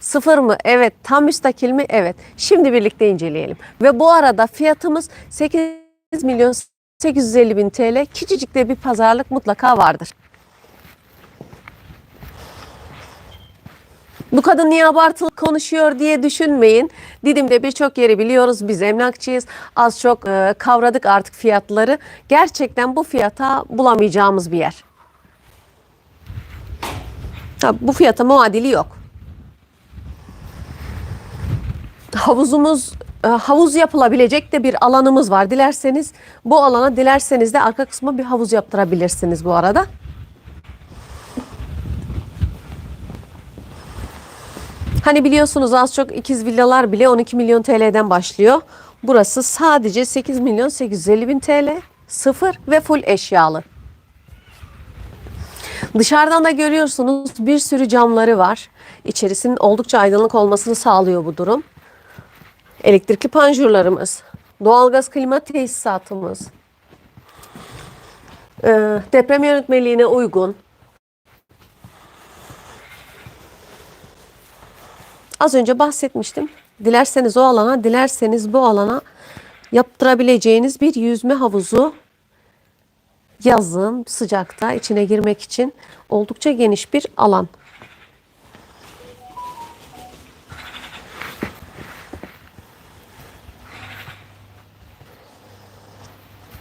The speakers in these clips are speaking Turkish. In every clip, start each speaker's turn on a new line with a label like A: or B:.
A: Sıfır mı? Evet. Tam müstakil mi? Evet. Şimdi birlikte inceleyelim. Ve bu arada fiyatımız 8 milyon 850 bin TL. Küçücük de bir pazarlık mutlaka vardır. Bu kadın niye abartılı konuşuyor diye düşünmeyin. Didim'de birçok yeri biliyoruz. Biz emlakçıyız. Az çok e, kavradık artık fiyatları. Gerçekten bu fiyata bulamayacağımız bir yer. Ha, bu fiyata muadili yok. Havuzumuz e, havuz yapılabilecek de bir alanımız var. Dilerseniz bu alana dilerseniz de arka kısma bir havuz yaptırabilirsiniz bu arada. Hani biliyorsunuz az çok ikiz villalar bile 12 milyon TL'den başlıyor. Burası sadece 8 milyon 850 bin TL. Sıfır ve full eşyalı. Dışarıdan da görüyorsunuz bir sürü camları var. İçerisinin oldukça aydınlık olmasını sağlıyor bu durum. Elektrikli panjurlarımız, doğalgaz klima tesisatımız, e, deprem yönetmeliğine uygun. Az önce bahsetmiştim. Dilerseniz o alana, dilerseniz bu alana yaptırabileceğiniz bir yüzme havuzu yazın sıcakta içine girmek için oldukça geniş bir alan.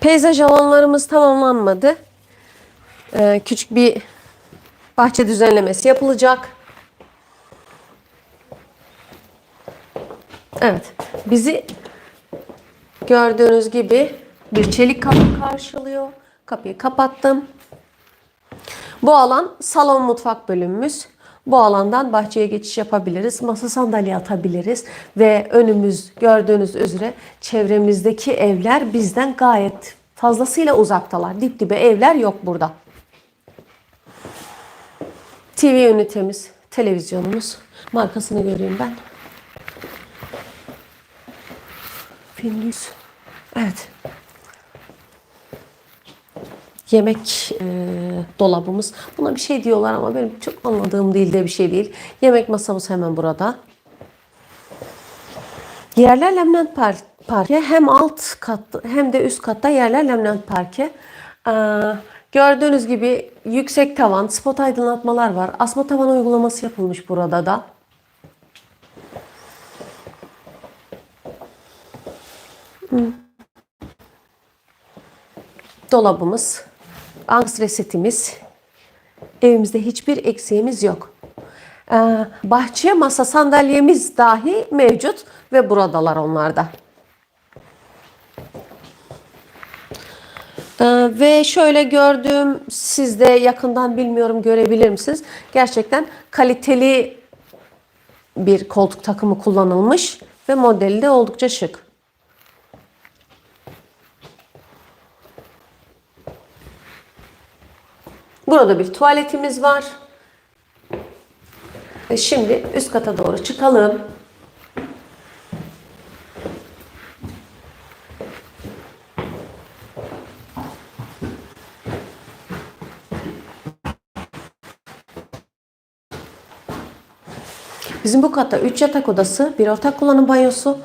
A: Peyzaj alanlarımız tamamlanmadı. Ee, küçük bir bahçe düzenlemesi yapılacak. Evet. Bizi gördüğünüz gibi bir çelik kapı karşılıyor. Kapıyı kapattım. Bu alan salon mutfak bölümümüz. Bu alandan bahçeye geçiş yapabiliriz. Masa sandalye atabiliriz. Ve önümüz gördüğünüz üzere çevremizdeki evler bizden gayet fazlasıyla uzaktalar. Dip dibe evler yok burada. TV ünitemiz, televizyonumuz. Markasını göreyim ben. Findüs. Evet. Yemek e, dolabımız. Buna bir şey diyorlar ama benim çok anladığım değil de bir şey değil. Yemek masamız hemen burada. Yerler lemnant par parke. Hem alt kat hem de üst katta yerler lemnant parke. Ee, gördüğünüz gibi yüksek tavan, spot aydınlatmalar var. Asma tavan uygulaması yapılmış burada da. Dolabımız, anstresetimiz, evimizde hiçbir eksiğimiz yok. Ee, bahçe masa sandalyemiz dahi mevcut ve buradalar onlarda. Ee, ve şöyle gördüğüm siz de yakından bilmiyorum görebilir misiniz? Gerçekten kaliteli bir koltuk takımı kullanılmış ve modeli de oldukça şık. Burada bir tuvaletimiz var. Ve şimdi üst kata doğru çıkalım. Bizim bu katta 3 yatak odası, bir ortak kullanım banyosu,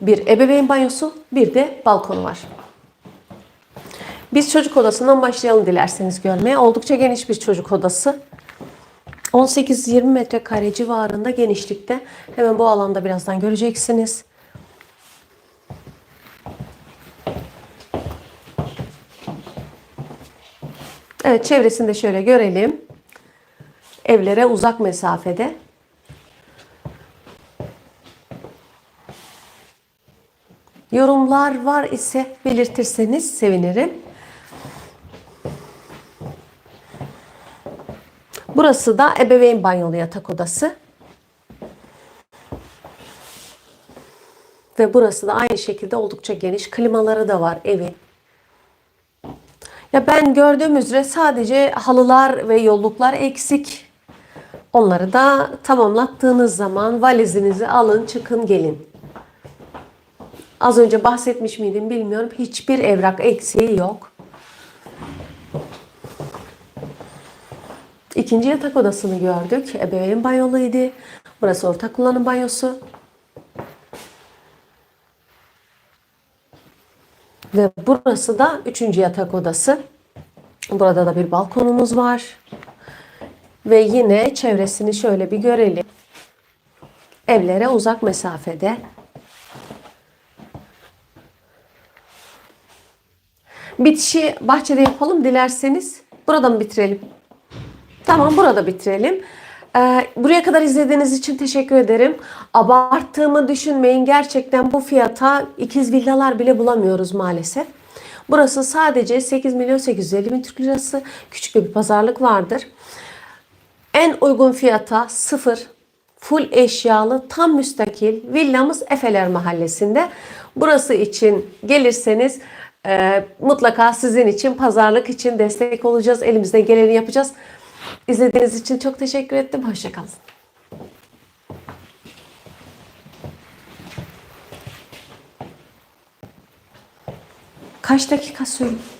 A: bir ebeveyn banyosu, bir de balkonu var. Biz çocuk odasından başlayalım dilerseniz görmeye. Oldukça geniş bir çocuk odası. 18-20 metrekare civarında genişlikte. Hemen bu alanda birazdan göreceksiniz. Evet çevresini de şöyle görelim. Evlere uzak mesafede. Yorumlar var ise belirtirseniz sevinirim. Burası da ebeveyn banyolu yatak odası. Ve burası da aynı şekilde oldukça geniş. Klimaları da var evin. Ya ben gördüğüm üzere sadece halılar ve yolluklar eksik. Onları da tamamlattığınız zaman valizinizi alın çıkın gelin. Az önce bahsetmiş miydim bilmiyorum. Hiçbir evrak eksiği yok. İkinci yatak odasını gördük. Ebeveyn banyoluydu. Burası ortak kullanım banyosu. Ve burası da üçüncü yatak odası. Burada da bir balkonumuz var. Ve yine çevresini şöyle bir görelim. Evlere uzak mesafede. Bitişi bahçede yapalım dilerseniz. Burada mı bitirelim? Tamam burada bitirelim. Ee, buraya kadar izlediğiniz için teşekkür ederim. Abarttığımı düşünmeyin. Gerçekten bu fiyata ikiz villalar bile bulamıyoruz maalesef. Burası sadece 8 milyon 850 bin Türk lirası. Küçük bir pazarlık vardır. En uygun fiyata sıfır, full eşyalı, tam müstakil villamız Efeler Mahallesi'nde. Burası için gelirseniz e, mutlaka sizin için pazarlık için destek olacağız. Elimizden geleni yapacağız. İzlediğiniz için çok teşekkür ettim. Hoşçakalın. Kaç dakika sürdü?